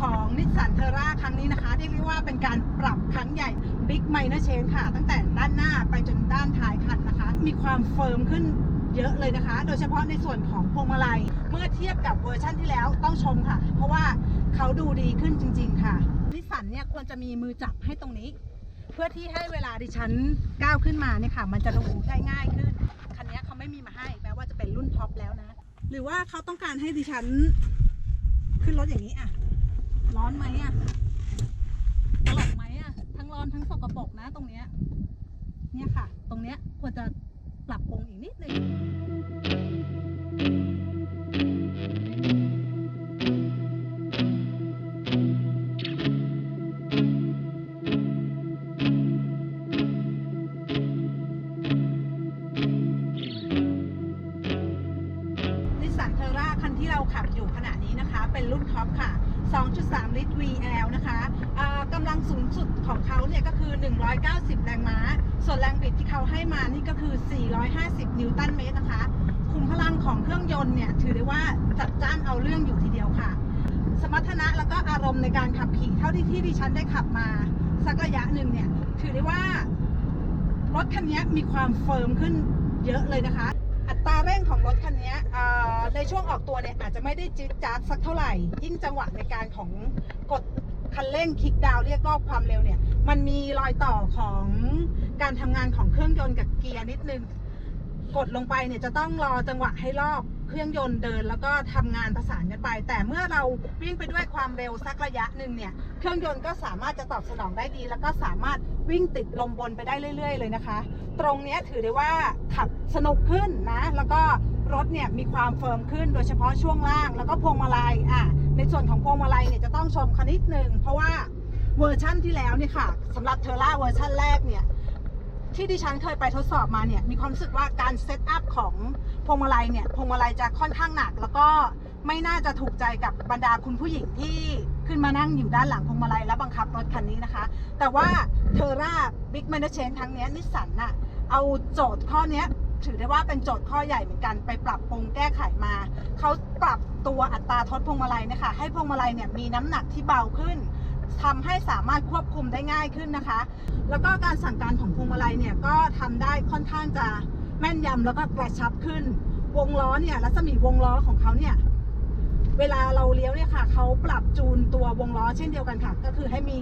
ของนิสสันเทอร่าครั้งนี้นะคะที่เรียกว่าเป็นการปรับครั้งใหญ่บิ๊กไมเนอร์เชนค่ะ ตั้งแต่ด้านหน้าไปจนด้านท้ายคันนะคะ มีความเฟิร์มขึ้นเยอะเลยนะคะ โดยเฉพาะในส่วนของพวงมาลัย เมื่อเทียบกับเวอร์ชั่นที่แล้วต้องชมค่ะ เพราะว่าเขาดูดีขึ้นจริง ๆ ค่ะนิสสันเนี่ยควรจะมีมือจับให้ตรงนี้ เพื่อที่ให้เวลาดิฉันก้าวขึ้นมาเนี่ยค่ะ มันจะดูได้ง่ายขึ้นคันนี้เขาไม่มีมาให้แม้ว่าจะเป็นรุ่นท็อปแล้วนะ หรือว่าเขาต้องการให้ดิฉันขึ้นรถอย่างนี้อะ ร้อนไหมอะ 190 แรงม้า ส่วนแรงบิดที่เขาให้มานี่ก็คือ 450 นิวตันเมตรนะคะ คุมพลังของเครื่องยนต์เนี่ย ถือได้ว่าจัดจ้านเอาเรื่องอยู่ทีเดียวค่ะ สมรรถนะแล้วก็อารมณ์ในการขับขี่เท่าที่ที่ดิฉันได้ขับมา สักระยะหนึ่งเนี่ย ถือได้ว่ารถคันนี้มีความเฟิร์มขึ้นเยอะเลยนะคะ อัตราเร่งของรถคันนี้ในช่วงออกตัวเนี่ยอาจจะไม่ได้จี๊ดจ๊าดสักเท่าไหร่ ยิ่งจังหวะในการของกด คันเร่งคลิกดาวเรียกรอบความเร็วเนี่ย มันมีรอยต่อของการทำงานของเครื่องยนต์กับเกียร์นิดนึง กดลงไปเนี่ยจะต้องรอจังหวะให้รอบเครื่องยนต์เดินแล้วก็ทำงานประสานกันไป แต่เมื่อเราวิ่งไปด้วยความเร็วสักระยะหนึ่งเนี่ย เครื่องยนต์ก็สามารถจะตอบสนองได้ดี แล้วก็สามารถวิ่งติดลมบนไปได้เรื่อย ๆ เลยนะคะ ตรงนี้ถือได้ว่าขับสนุกขึ้นนะ แล้วก็รถเนี่ยมีความเฟิร์มขึ้นโดยเฉพาะช่วงล่าง แล้วก็พวงมาลัยอะ ในส่วนของพวงมาลัยเนี่ยจะต้องชมคนิดหนึ่งเพราะว่าเวอร์ชั่นที่แล้วเนี่ยค่ะสำหรับเทอร่าเวอร์ชั่นแรกเนี่ยที่ดิฉันเคยไปทดสอบมาเนี่ยมีความรู้สึกว่าการเซตอัพของพวงมาลัยเนี่ยพวงมาลัยจะค่อนข้างหนัก แล้วก็ไม่น่าจะถูกใจกับบรรดาคุณผู้หญิงที่ขึ้นมานั่งอยู่ด้านหลังพวงมาลัยและบังคับรถคันนี้นะคะ แต่ว่าเทอร่าบิ๊กแมนเชนครั้งนี้นิสสันน่ะเอาโจทย์ข้อนี้ ถือได้ว่าเป็นโจทย์ข้อใหญ่เหมือนกันไปปรับปรุงแก้ไขมา เขาปรับตัวอัตราทดพวงมาลัยนะคะให้พวงมาลัยเนี่ยมีน้ำหนักที่เบาขึ้นทำให้สามารถควบคุมได้ง่ายขึ้นนะคะ แล้วก็การสั่งการของพวงมาลัยเนี่ยก็ทำได้ค่อนข้างจะแม่นยำแล้วก็กระชับขึ้น วงล้อเนี่ยรัศมีวงล้อของเขาเนี่ยเวลาเราเลี้ยวเนี่ยค่ะเขาปรับจูนตัววงล้อเช่นเดียวกันค่ะ ก็คือให้มี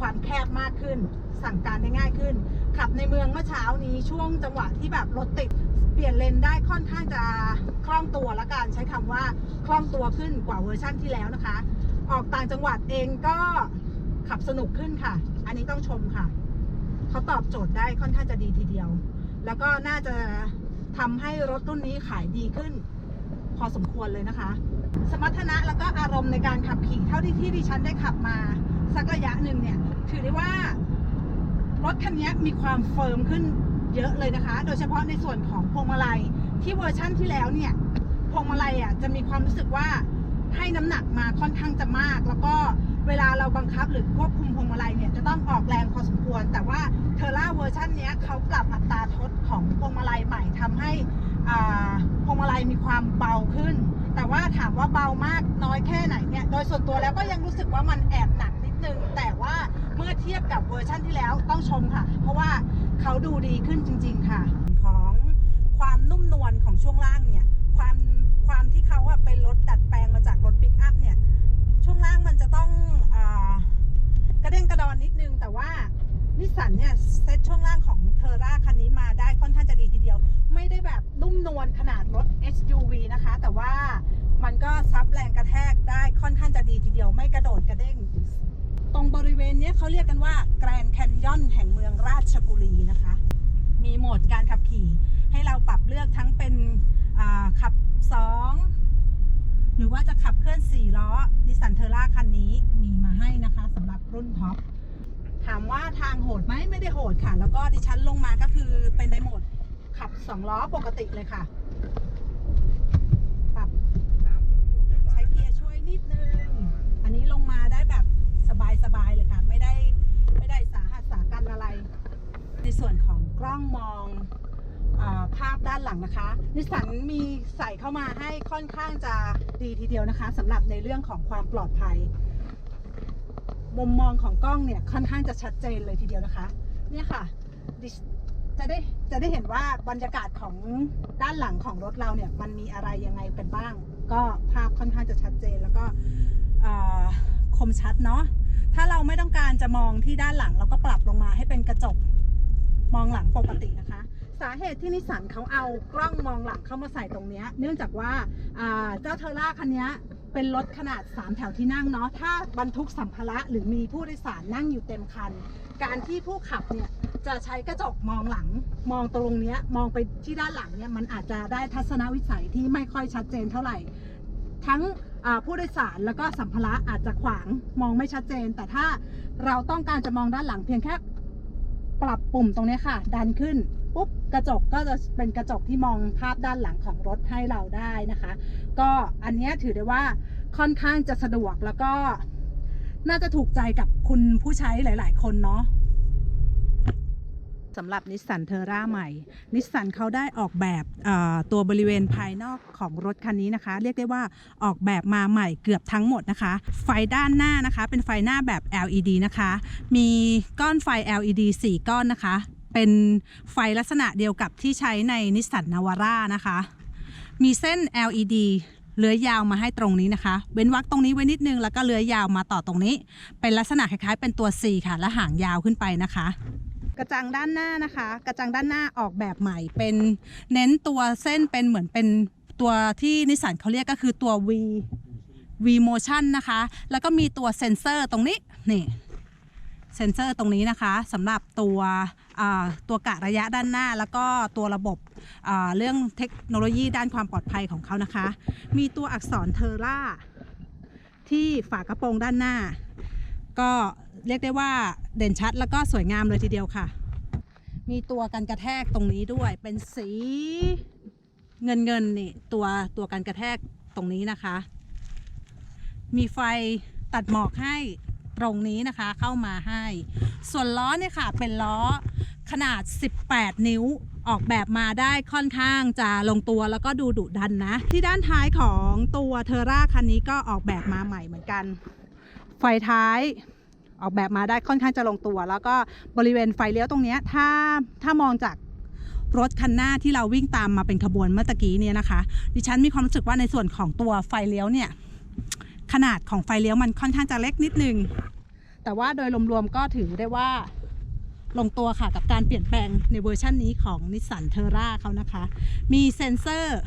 ความแคบมากขึ้น สั่งการได้ง่ายขึ้น ขับในเมืองเมื่อเช้านี้ช่วงจังหวะที่แบบรถติด เปลี่ยนเลนได้ค่อนข้างจะคล่องตัวละการใช้คำว่าคล่องตัวขึ้นกว่าเวอร์ชั่นที่แล้วนะคะ ออกต่างจังหวัดเองก็ขับสนุกขึ้นค่ะ อันนี้ต้องชมค่ะเขาตอบโจทย์ได้ค่อนข้างจะดีทีเดียว แล้วก็น่าจะทำให้รถรุ่นนี้ขายดีขึ้น พอสมควรเลยนะคะ สมรรถนะแล้วก็อารมณ์ในการขับขี่เท่าที่ที่ดิฉันได้ขับมา สักระยะหนึ่งเนี่ย ถือได้ว่า ถคันนี้มีความเฟิร์มขึ้นเยอะเลยนะคะ โดยเฉพาะในส่วนของพวงมาลัยที่เวอร์ชั่นที่แล้วเนี่ยพวงมาลัยอะจะมีความรู้สึกว่าให้น้ำหนักมาค่อนข้างจะมาก แล้วก็เวลาเราบังคับหรือควบคุมพวงมาลัยเนี่ยจะต้องออกแรงพอสมควร แต่ว่าเทอร่าเวอร์ชันนี้เขาปรับอัตราทดของพวงมาลัยใหม่ทำให้พวงมาลัยมีความเบาขึ้น แต่ว่าถามว่าเบามากน้อยแค่ไหนเนี่ยโดยส่วนตัวแล้วก็ยังรู้สึกว่ามันแอบหนักนิดนึง แต่ว่า มื่อเทียบกับเวอร์ชั่นที่แล้วต้องชมค่ะ เพราะว่าเขาดูดีขึ้นจริง ๆ ค่ะ ของความนุ่มนวลของช่วงล่างเนี่ยความความที่เขาอะเป็นรถดัดแปลงมาจากรถปิกอัพเนี่ยช่วงล่างมันจะต้องอกระเด้งกระดอนนิดนึงแต่ว่านิสสันเนี่ยเซ็ตช่วงล่างของเทอร่าคันนี้มาได้ค่อนข้างจะดีทีเดียว ไม่ได้แบบนุ่มนวลขนาดรถ SUV นะคะ แต่ว่ามันก็ซับแรงกระแทกได้ค่อนข้างจะดีทีเดียว ไม่กระโดดกระเด้ง ตรงบริเวณนี้เขาเรียกกันว่าแกรนด์แคนยอนแห่งเมืองราชบุรีนะคะ มีโหมดการขับขี่ ให้เราปรับเลือกทั้งเป็นขับ 2 หรือว่าจะขับเคลื่อน 4 ล้อดิสันเทอร่าคันนี้มีมาให้นะคะสำหรับรุ่นท็อปถามว่าทางโหดไหมไม่ได้โหดค่ะ แล้วก็ดิฉันลงมาก็คือเป็นในโหมดขับ 2 ล้อปกติเลยค่ะ ปรับใช้เกียร์ช่วยนิดนึง อันนี้ลงมาได้แบบสบายๆเลยค่ะ ไม่ได้ไม่ได้สาหัสสากันอะไร ในส่วนของกล้องมองอา ภาพด้านหลังนะคะนิสสันมีใส่เข้ามาให้ค่อนข้างจะดีทีเดียวนะคะสำหรับในเรื่องของความปลอดภัย มุมมองของกล้องเนี่ยค่อนข้างจะชัดเจนเลยทีเดียวนะคะ เนี่ยค่ะจะได้จะได้เห็นว่าบรรยากาศของด้านหลังของรถเราเนี่ยมันมีอะไรยังไงกันบ้าง ก็ภาพค่อนข้างจะชัดเจนแล้วก็คมชัดเนาะถ้าเราไม่ต้องการจะมองที่ด้านหลังเราก็ปรับลงมาให้เป็นกระจกมองหลังปกตินะคะ สาเหตุที่นิสสันเขาเอากล้องมองหลังเข้ามาใส่ตรงนี้เนื่องจากว่าเจ้าเทอร่าคันนี้เป็นรถขนาด 3 แถวที่นั่งเนาะ ถ้าบรรทุกสัมภาระหรือมีผู้โดยสารนั่งอยู่เต็มคัน การที่ผู้ขับเนี่ยจะใช้กระจกมองหลัง มองตรงเนี้ยมองไปที่ด้านหลังเนี่ยมันอาจจะได้ทัศนวิสัยที่ไม่ค่อยชัดเจนเท่าไหร่ ทั้งผู้โดยสารแล้วก็สัมภาระอาจจะขวางมองไม่ชัดเจน แต่ถ้าเราต้องการจะมองด้านหลังเพียงแค่ ปรับปุ่มตรงนี้ค่ะ ดันขึ้นปุ๊บกระจกก็จะเป็นกระจกที่มองภาพด้านหลังของรถให้เราได้นะคะ ก็อันนี้ถือได้ว่าค่อนข้างจะสะดวกแล้วก็น่าจะถูกใจกับคุณผู้ใช้หลาย ๆ คนเนาะ สำหรับนิสสันเทอร่าใหม่ นิสสันเขาได้ออกแบบตัวบริเวณภายนอกของรถคันนี้นะคะ เรียกได้ว่าออกแบบมาใหม่เกือบทั้งหมดนะคะ ไฟด้านหน้านะคะ เป็นไฟหน้าแบบ LED นะคะ มีก้อนไฟ LED 4 ก้อนนะคะ เป็นไฟลักษณะเดียวกับที่ใช้ในนิสสันนาวาร่านะคะ มีเส้น LED เลื้อยยาวมาให้ตรงนี้นะคะ เว้นวรรคตรงนี้ไว้นิดนึงแล้วก็เลื้อยยาวมาต่อตรงนี้ เป็นลักษณะคล้ายๆ เป็นตัว C ค่ะ และหางยาวขึ้นไปนะคะ กระจังด้านหน้านะคะ กระจังด้านหน้าออกแบบใหม่เป็นเน้นตัวเส้นเป็นเหมือนเป็นตัวที่นิสสันเขาเรียกก็คือตัว V V motion นะคะ แล้วก็มีตัวเซ็นเซอร์ตรงนี้นี่เซ็นเซอร์ตรงนี้นะคะสำหรับตัวตัวกะระยะด้านหน้า แล้วก็ตัวระบบเรื่องเทคโนโลยีด้านความปลอดภัยของเขานะคะ มีตัวอักษรเทอร่าที่ฝากระโปรงด้านหน้า ก็ เรียกได้ว่าเด่นชัดแล้วก็สวยงามเลยทีเดียวค่ะ มีตัวกันกระแทกตรงนี้ด้วย เป็นสีเงินเงินนี่ตัวตัวกันกระแทกตรงนี้นะคะ มีไฟตัดหมอกให้ตรงนี้นะคะเข้ามาให้ ส่วนล้อเนี่ยค่ะ เป็นล้อขนาด 18 นิ้วออกแบบมาได้ค่อนข้างจะลงตัวแล้วก็ดูดุดันนะ ที่ด้านท้ายของตัวเทอร่าคันนี้ก็ออกแบบมาใหม่เหมือนกัน ไฟท้าย ออกแบบมาได้ค่อนข้างจะลงตัว แล้วก็บริเวณไฟเลี้ยวตรงนี้ถ้าถ้ามองจากรถคันหน้าที่เราวิ่งตามมาเป็นขบวนเมื่อกี้เนี่ยนะคะ ดิฉันมีความรู้สึกว่าในส่วนของตัวไฟเลี้ยวเนี่ยขนาดของไฟเลี้ยวมันค่อนข้างจะเล็กนิดนึง แต่ว่าโดยรวมๆก็ถือได้ว่าลงตัวค่ะกับการเปลี่ยนแปลงในเวอร์ชันนี้ของนิสสันเทอร่าเขานะคะ มีเซ็นเซอร์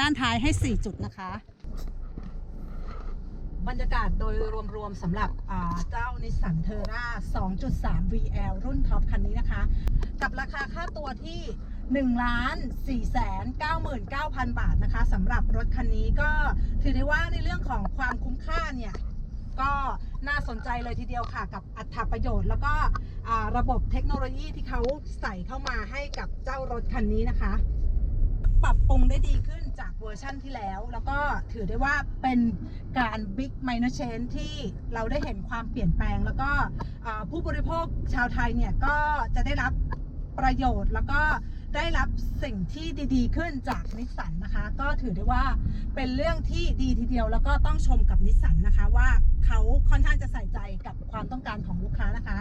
ด้านท้ายให้ 4 จุดนะคะ บรรยากาศโดยรวมๆสำหรับเจ้านิสสันเทอร่า 2.3 VL รุ่นท็อปคันนี้นะคะ กับราคาค่าตัวที่ 1 ล้าน 4 แสน 99,000 บาทนะคะสำหรับรถคันนี้ก็ถือได้ว่าในเรื่องของความคุ้มค่าเนี่ย ก็น่าสนใจเลยทีเดียวค่ะกับอัตราประโยชน์ แล้วก็ระบบเทคโนโลยีที่เขาใส่เข้ามาให้กับเจ้ารถคันนี้นะคะ ปรับปรุงได้ดีขึ้นจากเวอร์ชั่นที่แล้ว แล้วก็ถือได้ว่าเป็นการ Big Minor Change ที่เราได้เห็นความเปลี่ยนแปลง แล้วก็ผู้บริโภคชาวไทยเนี่ยก็จะได้รับประโยชน์แล้วก็ได้รับสิ่งที่ดีๆ ขึ้นจากนิสสันนะคะ ก็ถือได้ว่าเป็นเรื่องที่ดีทีเดียว แล้วก็ต้องชมกับนิสสันนะคะว่าเขาค่อนข้างจะใส่ใจกับความต้องการของลูกค้านะคะ